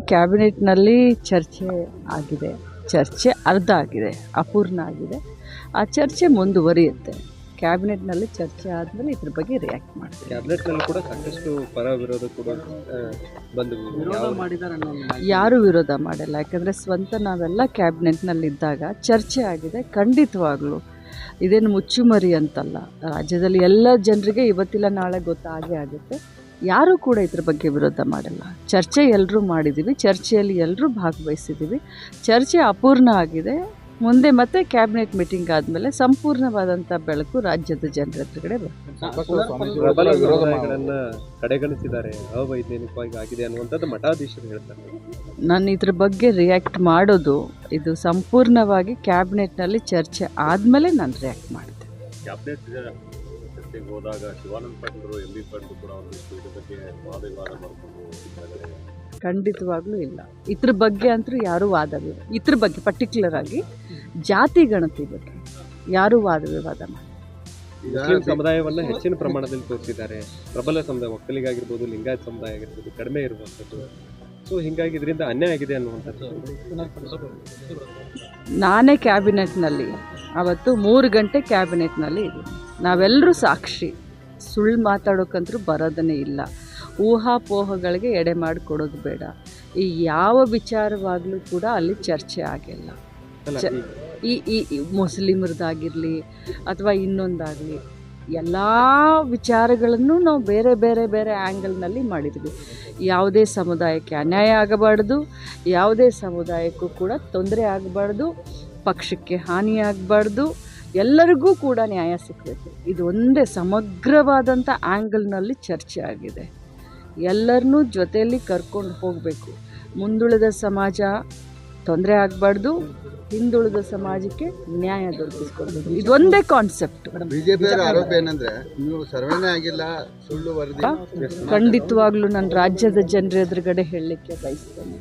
ಕ್ಯಾಬಿನೆಟ್ನಲ್ಲಿ ಚರ್ಚೆ ಆಗಿದೆ. ಚರ್ಚೆ ಅರ್ಧ ಆಗಿದೆ ಅಪೂರ್ಣ ಆಗಿದೆ. ಆ ಚರ್ಚೆ ಮುಂದುವರಿಯುತ್ತೆ. ಕ್ಯಾಬಿನೆಟ್ನಲ್ಲಿ ಚರ್ಚೆ ಆದಮೇಲೆ ಇದ್ರ ಬಗ್ಗೆ ರಿಯಾಕ್ಟ್ ಮಾಡ್ತೀವಿ. ಕ್ಯಾಬಿನೆಟ್ನಲ್ಲಿ ಕೂಡ ಸಾಕಷ್ಟು ಪರ ವಿರೋಧ ಕೂಡ ಯಾವ- ಯಾರೂ ವಿರೋಧ ಮಾಡಿಲ್ಲ. ಯಾಕಂದರೆ ಸ್ವಂತ ನಾವೆಲ್ಲ ಕ್ಯಾಬಿನೆಟ್ನಲ್ಲಿದ್ದಾಗ ಚರ್ಚೆ ಆಗಿದೆ. ಖಂಡಿತವಾಗ್ಲೂ ಇದೇನು ಮುಚ್ಚುಮರಿ ಅಂತಲ್ಲ. ರಾಜ್ಯದಲ್ಲಿ ಎಲ್ಲ ಜನರಿಗೆ ಇವತ್ತಿಲ್ಲ ನಾಳೆ ಗೊತ್ತಾಗೇ ಆಗುತ್ತೆ. ಯಾರೂ ಕೂಡ ಇದ್ರ ಬಗ್ಗೆ ವಿರೋಧ ಮಾಡಲ್ಲ. ಚರ್ಚೆ ಎಲ್ಲರೂ ಮಾಡಿದ್ದೀವಿ ಚರ್ಚೆಯಲ್ಲಿ ಎಲ್ಲರೂ ಭಾಗವಹಿಸಿದ್ದೀವಿ ಚರ್ಚೆ ಅಪೂರ್ಣ ಆಗಿದೆ. ಮುಂದೆ ಮತ್ತೆ ಕ್ಯಾಬಿನೆಟ್ ಮೀಟಿಂಗ್ ಆದಮೇಲೆ ಸಂಪೂರ್ಣವಾದಂಥ ಬೆಳಕು ರಾಜ್ಯದ ಜನರ ಎದುರುಗಡೆ ಬರ್ತದೆ. ಪ್ರಬಲ ಸಮುದಾಯಗಳನ್ನ ಕಡೆಗಣಿಸಿದ್ದಾರೆ. ಅವೈಜ್ಞಾನಿಕವಾಗಿ ಆಗಿದೆ ಅನ್ನುವಂಥದ್ದು ಮಠಾಧೀಶರು ಹೇಳ್ತಾರೆ. ನಾನು ಇದ್ರ ಬಗ್ಗೆ ರಿಯಾಕ್ಟ್ ಮಾಡೋದು ಇದು ಸಂಪೂರ್ಣವಾಗಿ ಕ್ಯಾಬಿನೆಟ್ನಲ್ಲಿ ಚರ್ಚೆ ಆದಮೇಲೆ ನಾನು ರಿಯಾಕ್ಟ್ ಮಾಡ್ತೀನಿ. ಕ್ಯಾಬಿನೆಟ್ ಚರ್ಚೆಗೆ ಹೋದಾಗ ಶಿವಾನಂದ ಪಾಟೀಲರು ಎಂ ಬಿ ಪಾಟೀಲ್ ಕೂಡ ಒಂದಿಷ್ಟು ಇದ್ರ ಬಗ್ಗೆ ವಾದ ವಿವಾದ ಮಾಡಿಕೊಂಡು ಖಂಡಿತವಾಗ್ಲೂ ಇಲ್ಲ. ಇದ್ರ ಬಗ್ಗೆ ಅಂತೂ ಯಾರೂ ವಾದವಿಲ್ಲ ಇದ್ರ ಬಗ್ಗೆ ಪರ್ಟಿಕ್ಯುಲರ್ ಆಗಿ ಜಾತಿ ಗಣತಿ ಬಗ್ಗೆ ಯಾರೂ ವಾದ ವಿವಾದ ಮಾಡಿ ಮುಸ್ಲಿಂ ಸಮುದಾಯವನ್ನು ಹೆಚ್ಚಿನ ಪ್ರಮಾಣದಲ್ಲಿ ತೋರಿಸಿದ್ದಾರೆ. ಪ್ರಬಲ ಸಮುದಾಯ ಒಕ್ಕಲಿಗಾಗಿರ್ಬೋದು ಲಿಂಗಾಯತ್ ಸಮುದಾಯ ಆಗಿರ್ಬೋದು ಕಡಿಮೆ ಇರುವಂಥದ್ದು. ಸೊ ಹಿಂಗಾಗಿ ಇದರಿಂದ ಅನ್ಯಾಯ ಆಗಿದೆ ಅನ್ನುವಂಥದ್ದು. ನಾನೇ ಕ್ಯಾಬಿನೆಟ್ನಲ್ಲಿ ಅವತ್ತು ಮೂರು ಗಂಟೆ ಕ್ಯಾಬಿನೆಟ್ನಲ್ಲಿ ಇದ್ದೀನಿ. ನಾವೆಲ್ಲರೂ ಸಾಕ್ಷಿ. ಸುಳ್ಳು ಮಾತಾಡೋಕ್ಕಂತೂ ಬರೋದನ್ನೇ ಇಲ್ಲ. ಊಹಾಪೋಹಗಳಿಗೆ ಎಡೆ ಮಾಡಿಕೊಡೋದು ಬೇಡ. ಈ ಯಾವ ವಿಚಾರವಾಗಲೂ ಕೂಡ ಅಲ್ಲಿ ಚರ್ಚೆ ಆಗಿಲ್ಲ. ಚ- ಈ ಈ ಮುಸ್ಲಿಮರದಾಗಿರಲಿ ಅಥವಾ ಇನ್ನೊಂದಾಗಲಿ ಎಲ್ಲ ವಿಚಾರಗಳನ್ನು ನಾವು ಬೇರೆ ಬೇರೆ ಬೇರೆ ಆ್ಯಂಗಲ್ನಲ್ಲಿ ಮಾಡಿದ್ವಿ. ಯಾವುದೇ ಸಮುದಾಯಕ್ಕೆ ಅನ್ಯಾಯ ಆಗಬಾರ್ದು ಯಾವುದೇ ಸಮುದಾಯಕ್ಕೂ ಕೂಡ ತೊಂದರೆ ಆಗಬಾರ್ದು ಪಕ್ಷಕ್ಕೆ ಹಾನಿಯಾಗಬಾರ್ದು ಎಲ್ಲರಿಗೂ ಕೂಡ ನ್ಯಾಯ ಸಿಗಬೇಕು ಇದು ಒಂದೇ ಸಮಗ್ರವಾದಂಥ ಆ್ಯಂಗಲ್ನಲ್ಲಿ ಚರ್ಚೆ ಆಗಿದೆ. ಎಲ್ಲರನ್ನೂ ಜೊತೆಯಲ್ಲಿ ಕರ್ಕೊಂಡು ಹೋಗಬೇಕು. ಮುಂದುಳಿದ ಸಮಾಜ ತೊಂದರೆ ಆಗಬಾರ್ದು ಹಿಂದುಳಿದ ಸಮಾಜಕ್ಕೆ ನ್ಯಾಯ ದೊರಕಿಸ್ಕೊಡ್ಬೇಕು ಇದೊಂದೇ ಕಾನ್ಸೆಪ್ಟ್ ಬಿಜೆಪಿಯವರ ಆರೋಪ ಏನಂದ್ರೆ ನೀವು ಸರ್ವೇನೇ ಆಗಿಲ್ಲ ಸುಳ್ಳು ವರದಿ ಖಂಡಿತವಾಗ್ಲೂ ನಾನು ರಾಜ್ಯದ ಜನರ ಎದುರುಗಡೆ ಹೇಳಲಿಕ್ಕೆ ಬಯಸ್ತೇನೆ.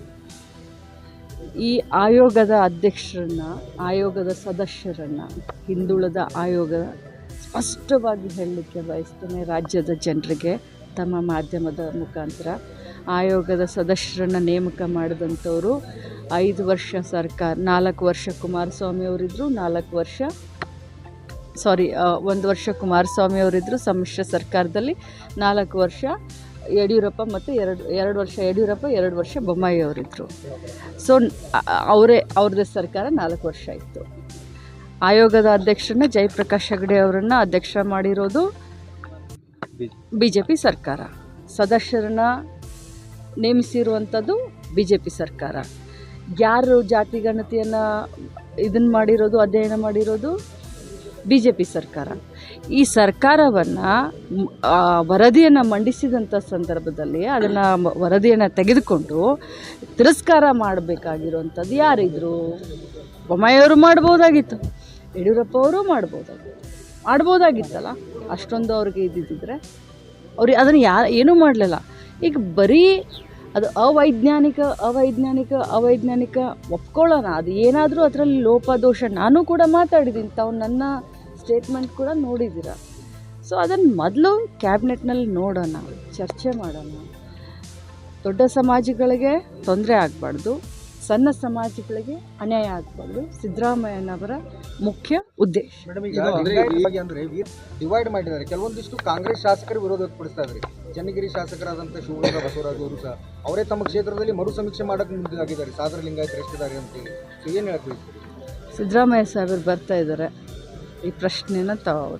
ಈ ಆಯೋಗದ ಅಧ್ಯಕ್ಷರನ್ನ, ಆಯೋಗದ ಸದಸ್ಯರನ್ನ, ಹಿಂದುಳಿದ ಆಯೋಗ ಸ್ಪಷ್ಟವಾಗಿ ಹೇಳಲಿಕ್ಕೆ ಬಯಸ್ತೇನೆ ರಾಜ್ಯದ ಜನರಿಗೆ ತಮ್ಮ ಮಾಧ್ಯಮದ ಮುಖಾಂತರ. ಆಯೋಗದ ಸದಸ್ಯರನ್ನು ನೇಮಕ ಮಾಡಿದಂಥವರು ಐದು ವರ್ಷ ಸರ್ಕಾರ, ನಾಲ್ಕು ವರ್ಷ ಕುಮಾರಸ್ವಾಮಿ ಅವರಿದ್ದರು ನಾಲ್ಕು ವರ್ಷ ಸಾರಿ ಒಂದು ವರ್ಷ ಕುಮಾರಸ್ವಾಮಿ ಅವರಿದ್ದರು ಸಮ್ಮಿಶ್ರ ಸರ್ಕಾರದಲ್ಲಿ ನಾಲ್ಕು ವರ್ಷ ಯಡಿಯೂರಪ್ಪ ಮತ್ತು ಎರಡು ಎರಡು ವರ್ಷ ಯಡಿಯೂರಪ್ಪ, ಎರಡು ವರ್ಷ ಬೊಮ್ಮಾಯಿ ಅವರಿದ್ದರು ಸೊ ಅವರೇ, ಅವ್ರದ್ದೇ ಸರ್ಕಾರ ನಾಲ್ಕು ವರ್ಷ ಇತ್ತು. ಆಯೋಗದ ಅಧ್ಯಕ್ಷರನ್ನ ಜಯಪ್ರಕಾಶ್ ಹೆಗಡೆ ಅವರನ್ನು ಅಧ್ಯಕ್ಷ ಮಾಡಿರೋದು ಬಿ ಜೆ ಪಿ ಸರ್ಕಾರ. ಸದಸ್ಯರನ್ನ ನೇಮಿಸಿರುವಂಥದ್ದು ಬಿ ಜೆ ಪಿ ಸರ್ಕಾರ. ಯಾರು ಜಾತಿ ಗಣತಿಯನ್ನು ಇದನ್ನು ಮಾಡಿರೋದು, ಅಧ್ಯಯನ ಮಾಡಿರೋದು? ಬಿ ಜೆ ಪಿ ಸರ್ಕಾರ. ಈ ಸರ್ಕಾರವನ್ನು ವರದಿಯನ್ನು ಮಂಡಿಸಿದಂಥ ಸಂದರ್ಭದಲ್ಲಿ ಅದನ್ನು ವರದಿಯನ್ನು ತೆಗೆದುಕೊಂಡು ತಿರಸ್ಕಾರ ಮಾಡಬೇಕಾಗಿರುವಂಥದ್ದು ಯಾರಿದ್ರು? ಬೊಮ್ಮಾಯಿಯವರು ಮಾಡ್ಬೋದಾಗಿತ್ತು. ಯಡಿಯೂರಪ್ಪ ಅವರು ಮಾಡ್ಬೋದಾಗಿತ್ತು. ಮಾಡ್ಬೋದಾಗಿತ್ತಲ್ಲ? ಅಷ್ಟೊಂದು ಅವ್ರಿಗೆ ಇದ್ದಿದ್ದರೆ ಅವ್ರಿಗೆ ಅದನ್ನು ಯಾ, ಏನೂ ಮಾಡಲಿಲ್ಲ. ಈಗ ಬರೀ ಅದು ಅವೈಜ್ಞಾನಿಕ ಅವೈಜ್ಞಾನಿಕ ಅವೈಜ್ಞಾನಿಕ ಒಪ್ಕೊಳ್ಳೋಣ. ಅದು ಏನಾದರೂ ಅದರಲ್ಲಿ ಲೋಪದೋಷ ನಾನು ಕೂಡ ಮಾತಾಡಿದ್ದೀನಿ. ತಾವು ನನ್ನ ಸ್ಟೇಟ್ಮೆಂಟ್ ಕೂಡ ನೋಡಿದ್ದೀರ? ಸೊ ಅದನ್ನು ಮೊದಲು ಕ್ಯಾಬಿನೆಟ್ನಲ್ಲಿ ನೋಡೋಣ ಚರ್ಚೆ ಮಾಡೋಣ. ದೊಡ್ಡ ಸಮಾಜಗಳಿಗೆ ತೊಂದರೆ ಆಗಬಾರ್ದು ಸಣ್ಣ ಸಮಾಜಗಳಿಗೆ ಅನ್ಯಾಯ ಆಗಬಾರ್ದು ಸಿದ್ದರಾಮಯ್ಯನವರ ಮುಖ್ಯ ಉದ್ದೇಶ. ಮೇಡಮ್ ಈಗ ಲಿಂಗಾಯತವಾಗಿ ಅಂದ್ರೆ ಡಿವೈಡ್ ಮಾಡಿದ್ದಾರೆ. ಕೆಲವೊಂದಿಷ್ಟು ಕಾಂಗ್ರೆಸ್ ಶಾಸಕರು ವಿರೋಧ ವ್ಯಕ್ತಪಡಿಸ್ತಾ ಇದ್ದಾರೆ ಚನ್ನಗಿರಿ ಶಾಸಕರಾದಂಥ ಶಿವಮೊಗ್ಗ ಬಸವರಾಜ್ ಅವರು ಸಹ. ಅವರೇ ತಮ್ಮ ಕ್ಷೇತ್ರದಲ್ಲಿ ಮರು ಸಮೀಕ್ಷೆ ಮಾಡಕ್ಕೆ ಮುಂದಾಗಿದ್ದಾರೆ. ಸಾದರ ಲಿಂಗಾಯತ ಎಷ್ಟಿದ್ದಾರೆ ಅಂತೇಳಿ. ಸೊ ಏನು ಹೇಳ್ತೀವಿ ಸಿದ್ದರಾಮಯ್ಯ ಸಾಹೇಬರು ಬರ್ತಾ ಇದ್ದಾರೆ. ಈ ಪ್ರಶ್ನೆನ ತಾವು